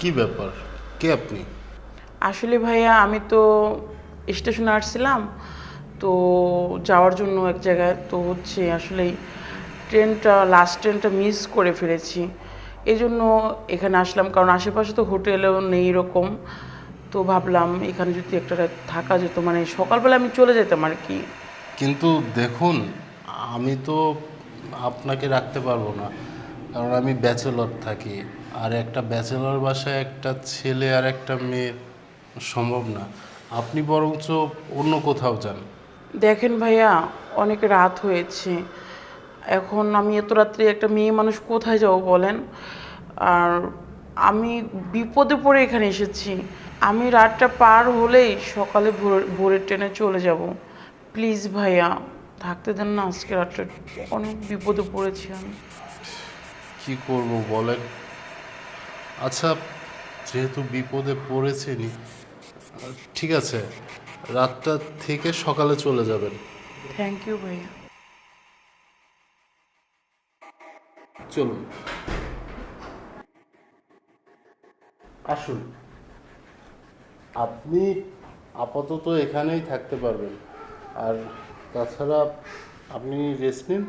কি ব্যাপার? কে আপনি? আসলে ভাইয়া আমি তো স্টেশনে আসছিলাম তো যাওয়ার জন্য এক জায়গায় তো হচ্ছে আসলেই ট্রেনটা লাস্ট ট্রেনটা মিস করে ফেলেছি। এই জন্য এখানে আসলাম কারণ আশেপাশে তো হোটেলেও নেই এরকম। তো ভাবলাম এখানে যদি একটা রাত থাকা যেত মানে সকালবেলা আমি চলে যেতাম আর কি। কিন্তু দেখুন আমি তো আপনাকে রাখতে পারব না কারণ আমি ব্যাচেলর থাকি। আর একটা ব্যাচেলর বাসায় একটা ছেলে আর একটা মেয়ে সম্ভব না। আপনি বরঞ্চ অন্য কোথাও যান। দেখেন ভাইয়া অনেক রাত হয়েছে। এখন আমি এত রাত্রে একটা মেয়ে মানুষ কোথায় যাব বলেন? আর আমি বিপদে পড়ে এখানে এসেছি। আমি রাতটা পার হলেই সকালে ভোর ভোরের ট্রেনে চলে যাব। প্লিজ ভাইয়া থাকতে দেন না আজকে রাতটা অনেক বিপদে পড়েছি আমি। কি করব বলেন? আচ্ছা যেহেতু বিপদে পড়েছেনি ঠিক আছে রাতটা থেকে সকালে চলে যাবেন। থ্যাংক ইউ ভাইয়া। চলুন। আসুন। আপনি আপাতত এখানেই থাকতে পারবেন। আর তাছাড়া আপনি রেস্ট নিন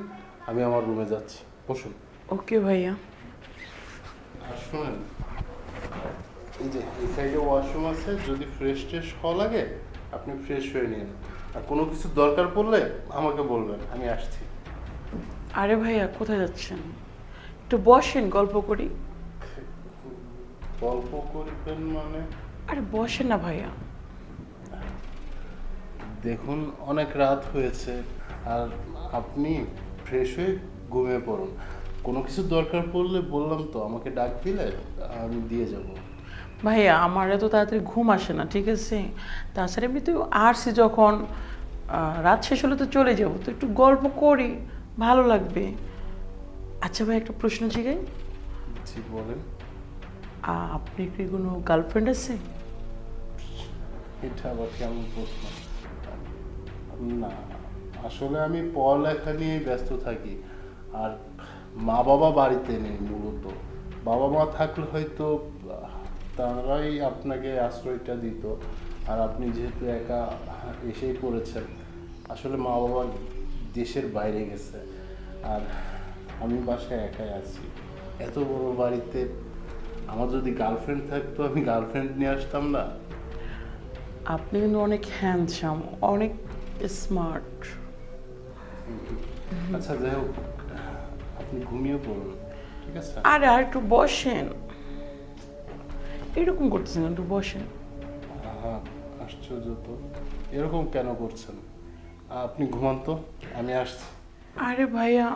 আমি আমার রুমে যাচ্ছি। বসুন। ওকে ভাইয়া। আর শোনেন এই যে এই সাইডে ওয়াশরুম আছে যদি ফ্রেশ ট্রেশ হওয়া লাগে আপনি ফ্রেশ হয়ে নিন। আর কোনো কিছু দরকার পড়লে আমাকে বলবেন আমি আসছি। আরে ভাইয়া কোথায় যাচ্ছেন? একটু বসেন গল্প করি। গল্প করবেন মানে? আরে বসেন না ভাইয়া। দেখুন অনেক রাত হয়েছে আর আপনি ফ্রেশ হয়ে ঘুমিয়ে পড়ুন। কোনো কিছু দরকার পড়লে বললাম তো আমাকে ডাক দিলে আমি দিয়ে যাব। ভাইয়া আমার এত তাড়াতাড়ি ঘুম আসে না ঠিক আছে? তাছাড়া এমনি তো আসছি যখন রাত শেষ হলে তো চলে যাব তো একটু গল্প করি ভালো লাগবে। আচ্ছা ভাই একটা প্রশ্ন জিগাই। জি বলেন। আপনি কি কোনো গার্লফ্রেন্ড আছে? এটা আবার কেমন প্রশ্ন? না আসলে আমি পড়ালেখা নিয়ে ব্যস্ত থাকি। আর মা বাবা বাড়িতে নেই মূলত। বাবা মা থাকলে হয়তো তারাই আপনাকে আশ্রয়টা দিত। আর আপনি যেহেতু একা এসেই পড়েছেন আসলে মা বাবা দেশের বাইরে গেছে। আর আমি বাসায় একাই আছি। এত বড় বাড়িতে আমার যদি গার্লফ্রেন্ড থাকতো আমি গার্লফ্রেন্ড নিয়ে আসতাম না। আপনি কিন্তু অনেক হ্যান্ডসাম অনেক স্মার্ট আচ্ছা যাই হোক আপনি ঘুমিয়ে পড়ুন ঠিক আছে? আরে আর একটু বসেন। এরকম করতেছেন একটু বসেন। আহা, আশ্চর্য তো। এরকম কেন করছেন? আপনি ঘুমান তো আমি আসছি। আরে ভাইয়া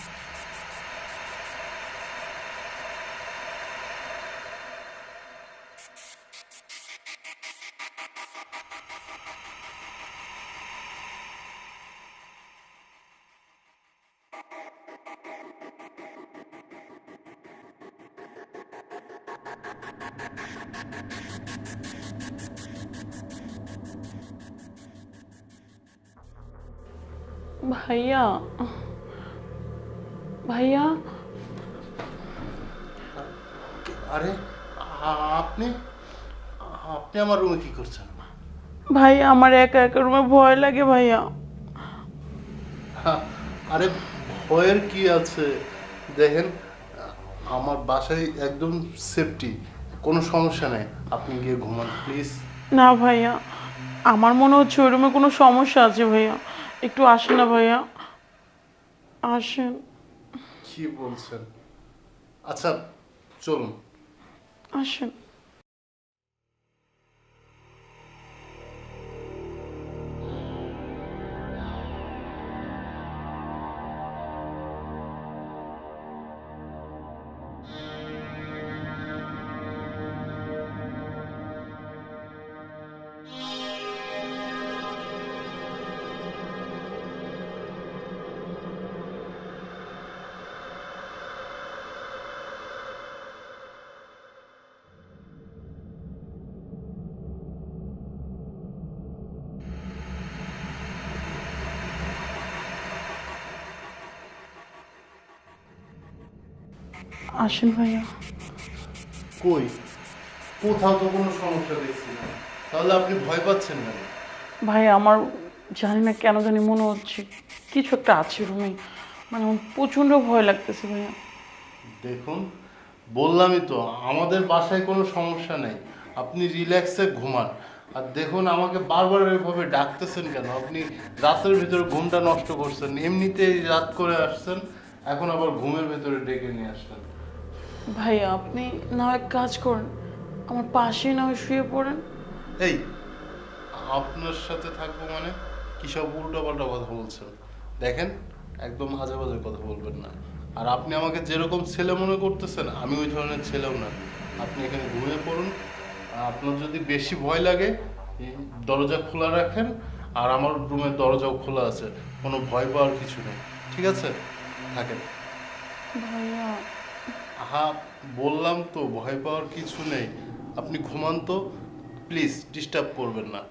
ভাইয়া ভাইয়া আরে আপনি আপনি আমার রুমে কি করছেন ভাই আমার একা একা রুমে ভয় লাগে ভাইয়া আরে ভয়ের কি আছে দেখেন আমার বাসায় একদম সেফটি কোনো সমস্যা নেই আপনি গিয়ে ঘুমান প্লিজ না ভাইয়া আমার মনে হচ্ছে ওই রুমে কোনো সমস্যা আছে ভাইয়া একটু আসেন না ভাইয়া আসেন কি বলছেন আচ্ছা চলুন আসেন আসেন ভাইয়া। কই? কোথাও তো কোনো সমস্যা দেখছি না। তাহলে আপনি ভয় পাচ্ছেন না ভাই আমার জানি না কেন জানি মনে হচ্ছে কিছু একটা আছে রুমে। মানে আমার প্রচণ্ড ভয় লাগতেছে ভাইয়া। দেখুন বললামই তো আমাদের বাসায় কোনো সমস্যা নেই। আপনি রিল্যাক্সে ঘুমান। আর দেখুন আমাকে বারবার এভাবে ডাকতেছেন কেন? আপনি রাতের ভিতরে ঘুমটা নষ্ট করছেন এমনিতেই রাত করে আসছেন। এখন আবার ঘুমের ভেতরে ডেকে নিয়ে আসছেন ভাইয়া আপনি না এক কাজ করেন আমার পাশেই না শুয়ে পড়েন। এই আপনার সাথে থাকব মানে? কি সব উল্টোপাল্টা কথা বলছেন দেখেন একদম আজে বাজে কথা বলবেন না। আর আপনি আমাকে যেরকম ছেলে মনে করতেছেন আমি ওই ধরনের ছেলেও না। আপনি এখানে ঘুমিয়ে পড়ুন। আর আপনার যদি বেশি ভয় লাগে দরজা খোলা রাখেন আর আমার রুমের দরজাও খোলা আছে। কোনো ভয় পাওয়ার কিছু নেই। ঠিক আছে? থাকেন। ভাইয়া। হা বললাম তো ভয় পাওয়ার কিছু নেই। আপনি ঘুমান তো প্লিজ ডিস্টার্ব করবেন না।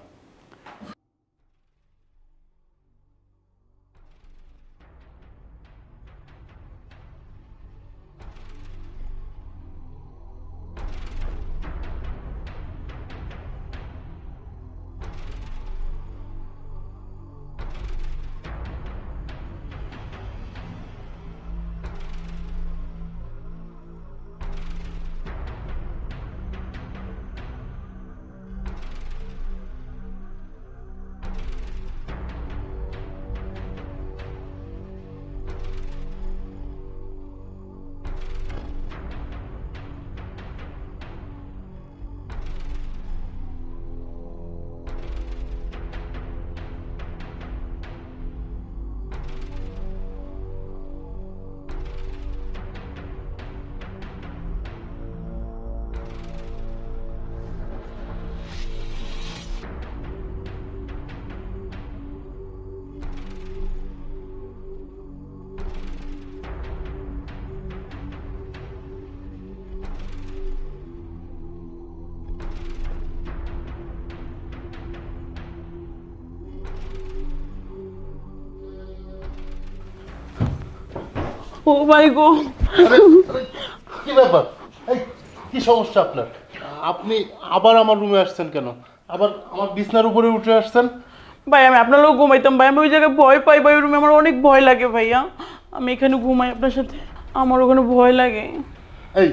ও ভাই গো। কি ব্যাপার? এই কি সমস্যা আপনার? আপনি আবার আমার রুমে আসছেন কেন? আবার আমার বিছনার উপরে উঠে আসছেন? ভাই আমি আপনার লোক ঘুমাইতাম ভাই। আমি ওই জায়গায় ভয় পাই ভাই। রুমে আমার অনেক ভয় লাগে ভাইয়া। আমি এখানে ঘুমাই আপনার সাথে। আমার ওখানে ভয় লাগে। এই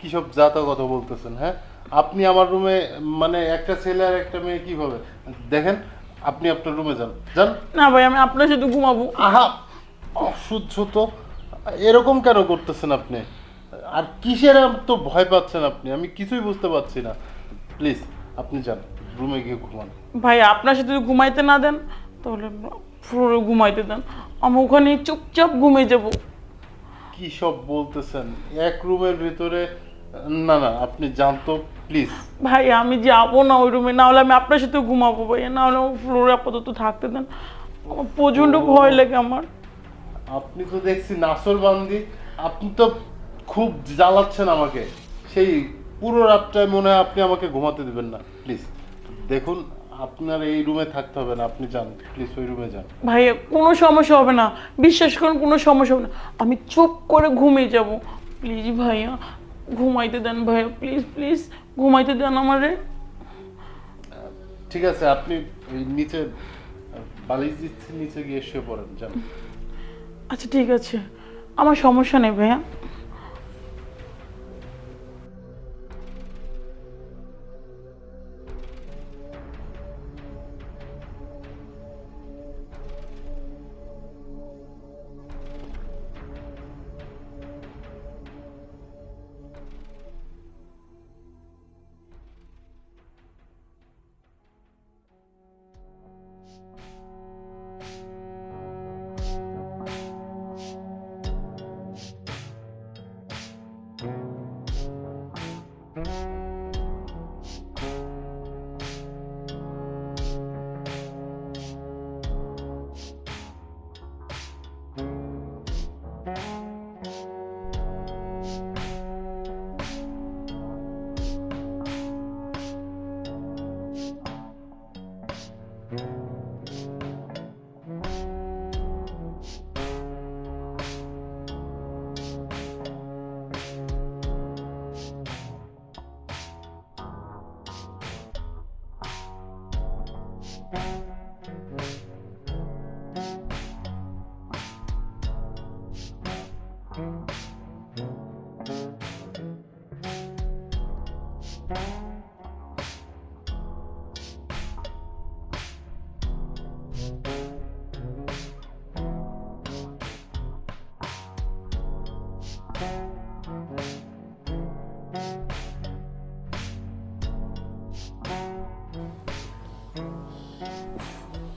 কি সব জাতা কথা বলতেছেন হ্যাঁ? আপনি আমার রুমে মানে একটা ছেলে আর একটা মেয়ে কীভাবে? দেখেন আপনি আপনার রুমে যান। যান। না ভাই আমি আপনার সাথে ঘুমাবো। আহা! অসহ্য তো। এরকম কেন করতেছেন আপনি? আর কিসের তো ভয় পাচ্ছেন আপনি? আমি কিছুই বুঝতে পারছি না। প্লিজ আপনি যান রুমে গিয়ে ঘুমান। ভাই আপনার সাথে যদি ঘুমাইতে না দেন তাহলে ফ্লোরে ঘুমাইতে দেন। আমি ওখানে চুপচাপ ঘুমিয়ে যাব। কি সব বলতেছেন? এক রুমের ভিতরে না না আপনি যান তো প্লিজ ভাই আমি যাব না ওই রুমে না হলে আমি আপনার সাথে ঘুমাবো ভাই না হলে ফ্লোরে আপাতত থাকতে দেন। আমার প্রচণ্ড ভয় লাগে আমার। আপনি তো দেখছি নাসর বান্দি আপনি তো খুব জ্বালাচ্ছেন আমাকে। সেই পুরো রাতটায় মনে হয় আপনি আমাকে ঘুমাতে দেবেন না প্লিজ দেখুন আপনার এই রুমে থাকতে হবে না আপনি যান প্লিজ ওই রুমে যান। ভাইয়া কোনো সমস্যা হবে না। বিশ্বাস করুন কোনো সমস্যা হবে না। আমি চুপ করে ঘুমিয়ে যাব। প্লিজ ভাইয়া ঘুমাইতে দেন ভাইয়া প্লিজ প্লিজ ঘুমাইতে দেন আমারে। ঠিক আছে আপনি ওই নিচে বালিশ দিচ্ছি নিচে গিয়ে শুয়ে পড়েন যান। আচ্ছা ঠিক আছে। আমার সমস্যা নেই ভাইয়া।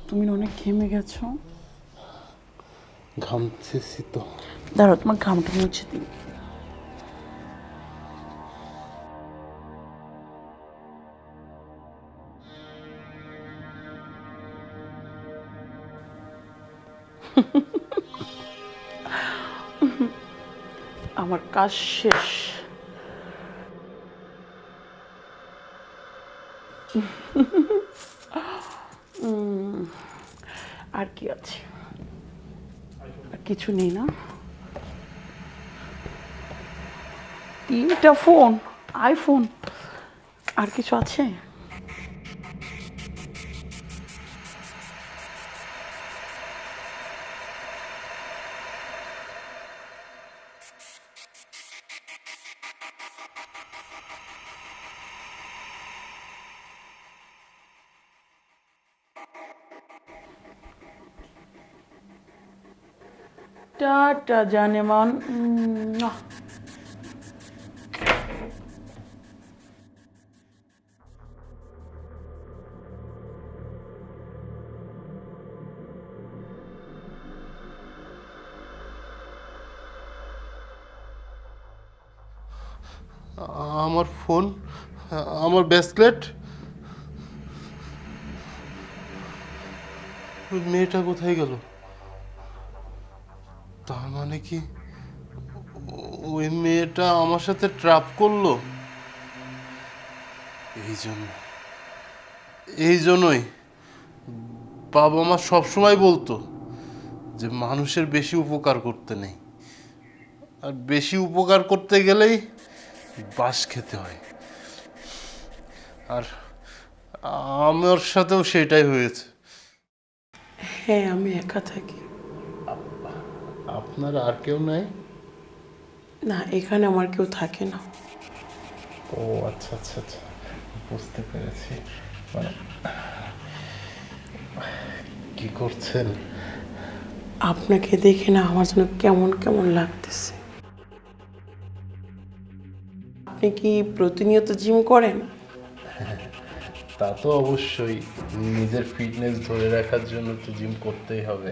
তুমি অনেক ঘেমে গেছো? ঘামছে তো। দাঁড়াও তোমার ঘামটা মুছে দিই। কাজ শেষ। আর কি আছে? আর কিছু নেই না? তিনটা ফোন, আইফোন, আর কিছু আছে? টাটা জানেমান। আমার ফোন আমার ব্রেসলেট। মেয়েটা কোথায় গেল? কি? ওই মেয়েটা আমার সাথে ট্রাপ করল? এই জন্য। এই জন্যই। বাবা মা সবসময় বলতো যে মানুষের বেশি উপকার করতে নেই। আর বেশি উপকার করতে গেলেই বাস খেতে হয়। আর আমার সাথেও সেটাই হয়েছে। হ্যাঁ আমি একা থাকি। আপনার আর কেউ নাই? না এখানে আমার কেউ থাকে না। ও আচ্ছা আচ্ছা আচ্ছা। বুঝতে পেরেছি। মানে কি করছেন? আপনাকে দেখে না আমার যেন কেমন কেমন লাগতেছে। আপনি কি প্রতিনিয়ত জিম করেন? তা তো অবশ্যই। নিজের ফিটনেস ধরে রাখার জন্য তো জিম করতেই হবে।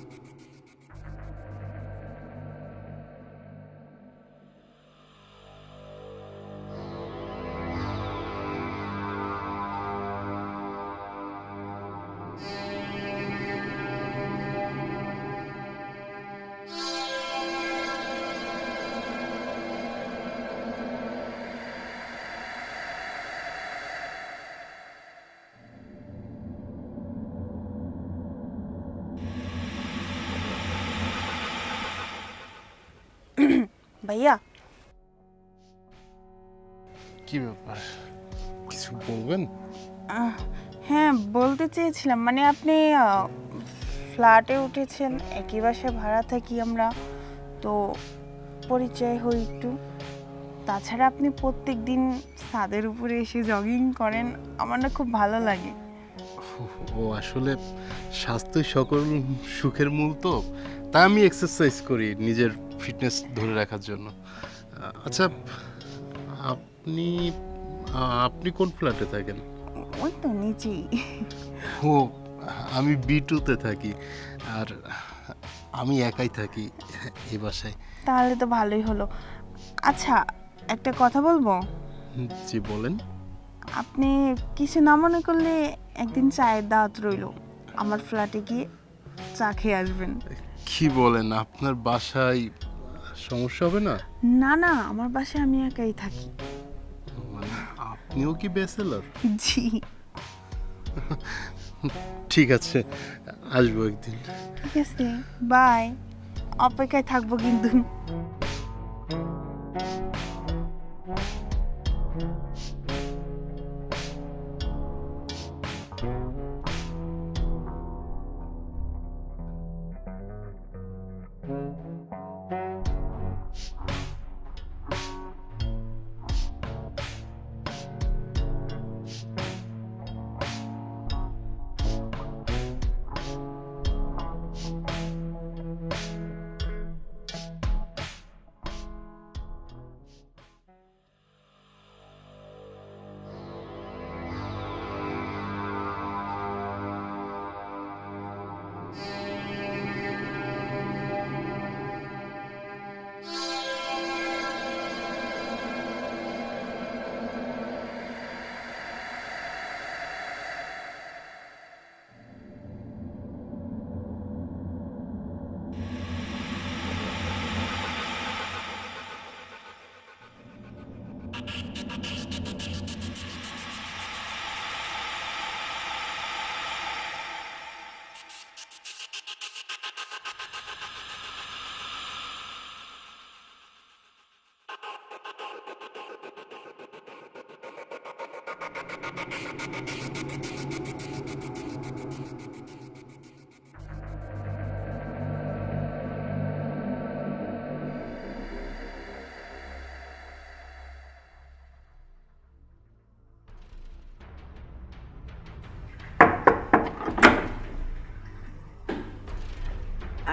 ভাইয়া? কি ব্যাপার? কিছু বলবেন? হ্যাঁ বলতে চেয়েছিলাম। মানে আপনি ফ্ল্যাটে উঠেছেন একই বাসায় ভাড়া থাকি আমরা। তো পরিচয় হই একটু। তাছাড়া আপনি প্রত্যেক দিন ছাদের উপরে এসে জগিং করেন আমার না খুব ভালো লাগে। ও আসলে স্বাস্থ্যই সকল সুখের মূল তো। তাই আমি এক্সারসাইজ করি নিজের ফিটনেস ধরে রাখার জন্য। আচ্ছা আপনি আপনি কোন ফ্ল্যাটে থাকেন? ওই তো নিচেই। ও আমি বি টুতে থাকি আর আমি একাই থাকি এই বাসায়। তাহলে তো ভালোই হলো। আচ্ছা একটা কথা বলব? জি বলেন। আপনি কিছু না মনে করলে একদিন চায়ের দাওয়াত রইল। আমার ফ্ল্যাটে গিয়ে চা খেয়ে আসবেন। কি বলেন আপনার বাসায় সমস্যা হবে না? না না আমার বাসায় আমি একাই থাকি। মানে আপনিও কি ব্যাচেলর? জি। ঠিক আছে আসব একদিন। ঠিক আছে বাই। অপেক্ষায় থাকব কিন্তু।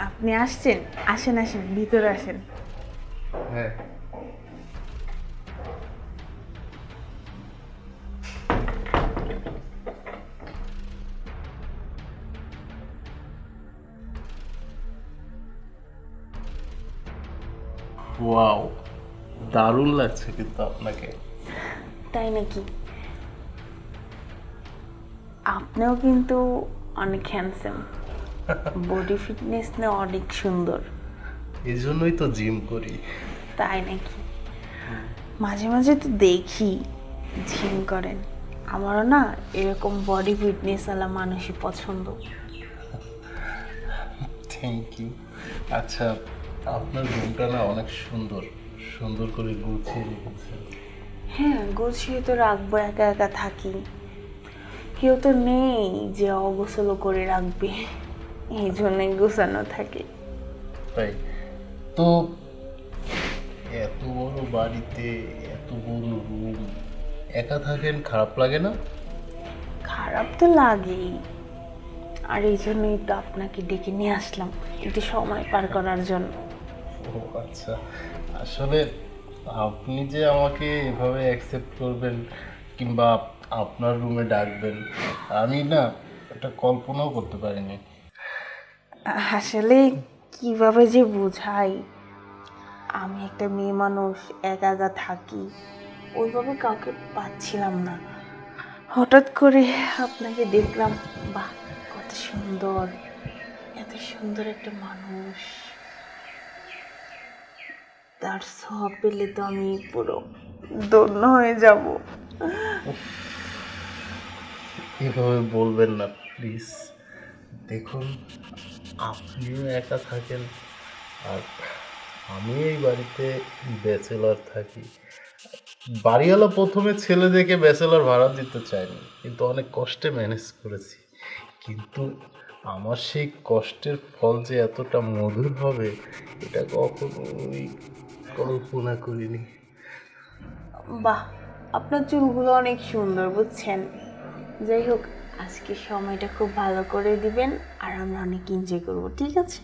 আপনি আসছেন আসেন আসেন ভিতরে আসেন। লাগছে কিন্তু আপনাকে। তাই নাকি? আপনিও কিন্তু অনেক হ্যান্ডসাম বডি ফিটনেস না অনেক সুন্দর। এই জন্যই তো জিম করি। তাই নাকি? মাঝে মাঝে তো দেখি জিম করেন। আমারও না এরকম বডি ফিটনেস ওয়ালা মানুষই পছন্দ। থ্যাংক ইউ আচ্ছা আপনার রুমটা না অনেক সুন্দর। সুন্দর করে গুছিয়ে রেখেছেন হ্যাঁ গুছিয়ে তো রাখব একা একা থাকি। কেউ তো নেই যে অগোছলো করে রাখবে। এই জন্যই গোছানো থাকে। তাই? তো এত বড় বাড়িতে এত বড় রুম একা থাকেন খারাপ লাগে না? খারাপ তো লাগেই। আর এই জন্যই তো আপনাকে ডেকে নিয়ে আসলাম একটু সময় পার করার জন্য। ও আচ্ছা। আসলে আপনি যে আমাকে এভাবে অ্যাকসেপ্ট করবেন কিংবা আপনার রুমে ডাকবেন, আমি না এটা কল্পনাও করতে পারিনি। আসলে কীভাবে যে বোঝাই? আমি একটা মেয়ে মানুষ, একা একা থাকি, ওইভাবে কাউকে পাচ্ছিলাম না। হঠাৎ করে আপনাকে দেখলাম, বাহ, কত সুন্দর, এত সুন্দর একটা মানুষ। তার সব পেলে তো আমি পুরো দন্য হয়ে যাব। এভাবে বলবেন না প্লিজ দেখুন, আপনিও একা থাকেন, আর আমি এই বাড়িতে ব্যাচেলর থাকি। বাড়িওয়ালা প্রথমে ছেলে দেখে ব্যাচেলর ভাড়া দিতে চায়নি, কিন্তু অনেক কষ্টে ম্যানেজ করেছি। কিন্তু আমার সেই কষ্টের ফল যে এতটা মধুর হবে, এটা কখনোই কল্পনা করিনি। বাহ আপনার চুলগুলো অনেক সুন্দর বুঝছেন? যাই হোক আজকে সময়টা খুব ভালো করে দিবেন আর আমরা অনেক এনজয় করব ঠিক আছে?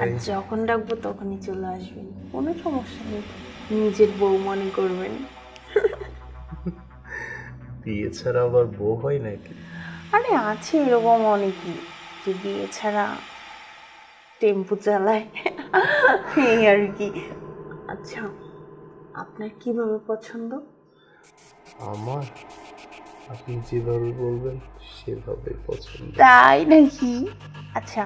আর যখন ডাকবো তখনই চলে আসবেন কোনো সমস্যা নেই নিজের বউ মনে করবেন। বিয়ে ছাড়া আবার বউ হয় নাকি? আরে আছে এরকম অনেকই যে বিয়ে ছাড়া টেম্পু চালায় এই আর কি। আচ্ছা আপনার কীভাবে পছন্দ? আমার? আপনি যেভাবে বলবেন সেভাবে পছন্দ। তাই নাকি? আচ্ছা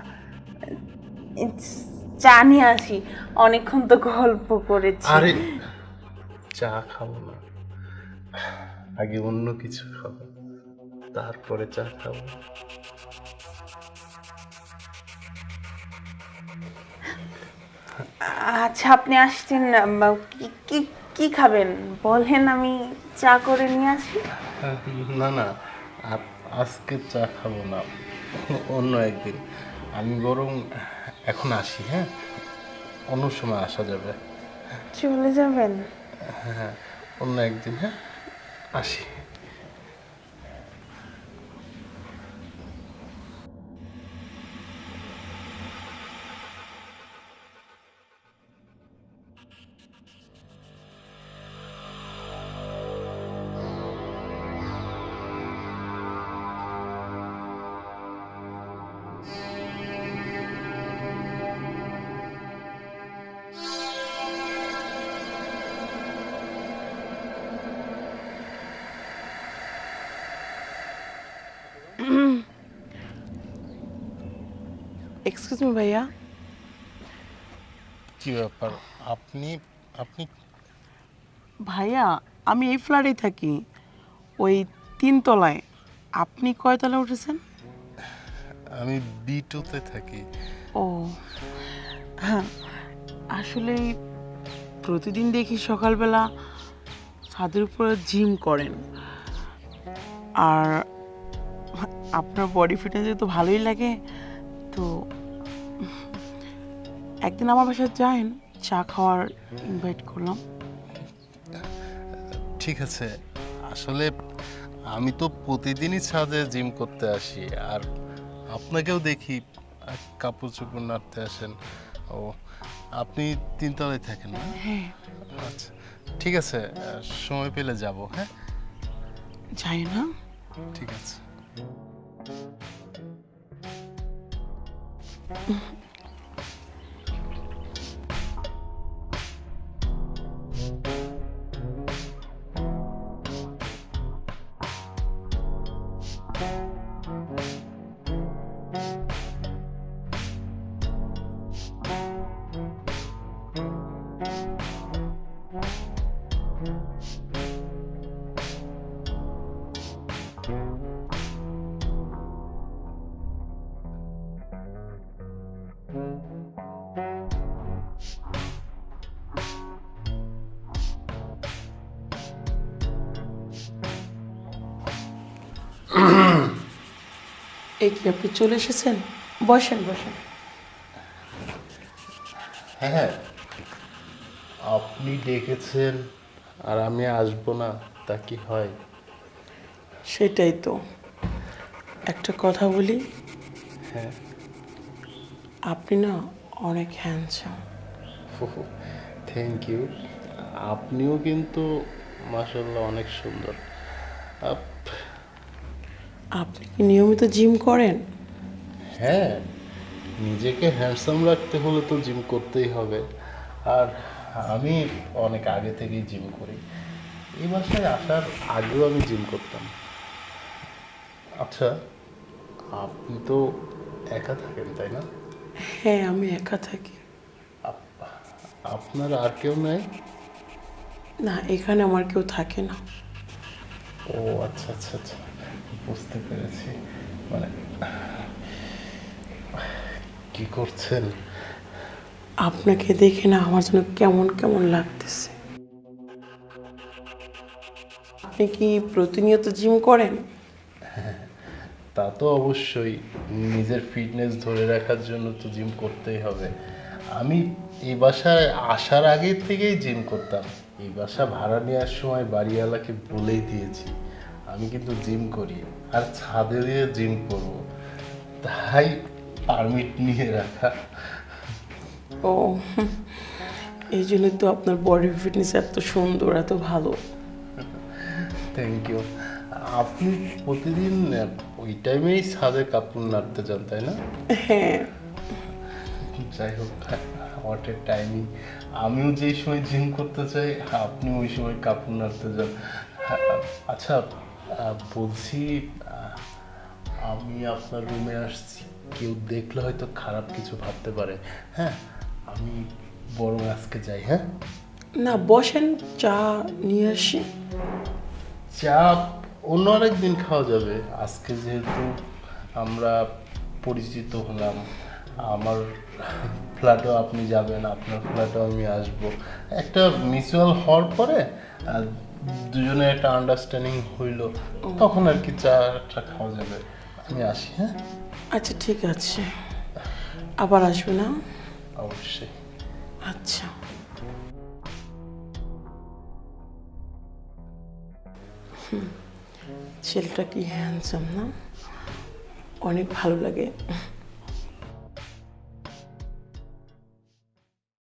চা নিয়ে আসি। অনেকক্ষণ তো গল্প করেছি। আরে চা খাব না। আগে অন্য কিছু খাব তারপরে চা খাব। আচ্ছা আপনি আসছেন কি কি কি খাবেন? বলেন আমি চা করে নিয়ে আসি। না না আজকে চা খাব না অন্য একদিন। আমি বরং এখন আসি হ্যাঁ? অন্য সময় আসা যাবে। চলে যাবেন? হ্যাঁ অন্য একদিন হ্যাঁ? আসি। এক্সকিউজ মি ভাইয়া। কি ব্যাপার? আপনি আপনি ভাইয়া আমি এই ফ্ল্যাটেই থাকি ওই তিনতলায়। আপনি কয়তলায় উঠেছেন? আমি বি টুতে থাকি। ও। হ্যাঁ আসলে প্রতিদিন দেখি সকালবেলা ছাদের উপরে জিম করেন। আর আপনার বডি ফিটনেস তো ভালোই লাগে তো একদিন আমার বাসায় যান চা খাওয়ার ইনভাইট করলাম। ঠিক আছে। আসলে আমি তো প্রতিদিনই ছাদে জিম করতে আসি আর আপনাকেও দেখি কাপড় চোপড় নাড়তে আসেন। ও আপনি তিনতলায় থাকেন না? হ্যাঁ। আচ্ছা ঠিক আছে সময় পেলে যাব হ্যাঁ? যাই না। ঠিক আছে। 嗯 এই কি আপনি চলে এসেছেন? বসেন বসেন। হ্যাঁ হ্যাঁ। আপনি ডেকেছেন আর আমি আসব না তা কি হয়? সেটাই তো। একটা কথা বলি? হ্যাঁ। আপনি না অনেক হ্যান্ডসাম থ্যাংক ইউ আপনিও কিন্তু মাসাল্লাহ অনেক সুন্দর। আপ- আপনি কি নিয়মিত জিম করেন? হ্যাঁ নিজেকে হ্যান্ডসাম রাখতে হলে তো জিম করতেই হবে। আর আমি অনেক আগে থেকেই জিম করি। এই বাসায় আসার আগেও আমি জিম করতাম। আচ্ছা আপনি তো একা থাকেন তাই না? হ্যাঁ আমি একা থাকি। আপনার আর কেউ নাই? না এখানে আমার কেউ থাকে না। ও আচ্ছা আচ্ছা আচ্ছা। বুঝতে পেরেছি। মানে কি করছেন? আপনাকে দেখে না আমার জন্য কেমন কেমন লাগতেছে। আপনি কি প্রতিনিয়ত জিম করেন? তা তো অবশ্যই। নিজের ফিটনেস ধরে রাখার জন্য তো জিম করতেই হবে। আমি এই বাসায় আসার আগে থেকেই জিম করতাম। এই বাসা ভাড়া নেওয়ার সময় বাড়িওয়ালাকে বলেই দিয়েছি। আমি কিন্তু জিম করি আর ছাদে দিয়ে জিম করব তাই পারমিট নিয়ে রাখা। ও এই জন্য তো আপনার বডি ফিটনেস এত সুন্দর এত ভালো। থ্যাংক ইউ আপনি প্রতিদিন ওই টাইমেই ছাদে কাপড় নাড়তে যান তাই না? হ্যাঁ। যাই হোক হোয়াট এ টাইমিং আমিও যেই সময় জিম করতে চাই আপনি ওই সময় কাপড় নাড়তে যান। আচ্ছা বলছি আমি আপনার রুমে আসছি। কেউ দেখলে হয়তো খারাপ কিছু ভাবতে পারে। হ্যাঁ আমি বরং আজকে যাই হ্যাঁ? না বসেন চা নিয়ে আসি। চা অন্য আরেক দিন খাওয়া যাবে। আজকে যেহেতু আমরা পরিচিত হলাম আমার ফ্ল্যাটও আপনি যাবেন আপনার ফ্ল্যাটও আমি আসব। একটা মিউচুয়াল হওয়ার পরে দুজনে একটা আন্ডারস্ট্যান্ডিং হইল তখন আর কি চাটা খাওয়া যাবে। আমি আসি হ্যাঁ? আচ্ছা ঠিক আছে। আবার আসবে না? অবশ্যই। আচ্ছা। ছেলেটা কি হ্যান্ডসাম না? অনেক ভালো লাগে।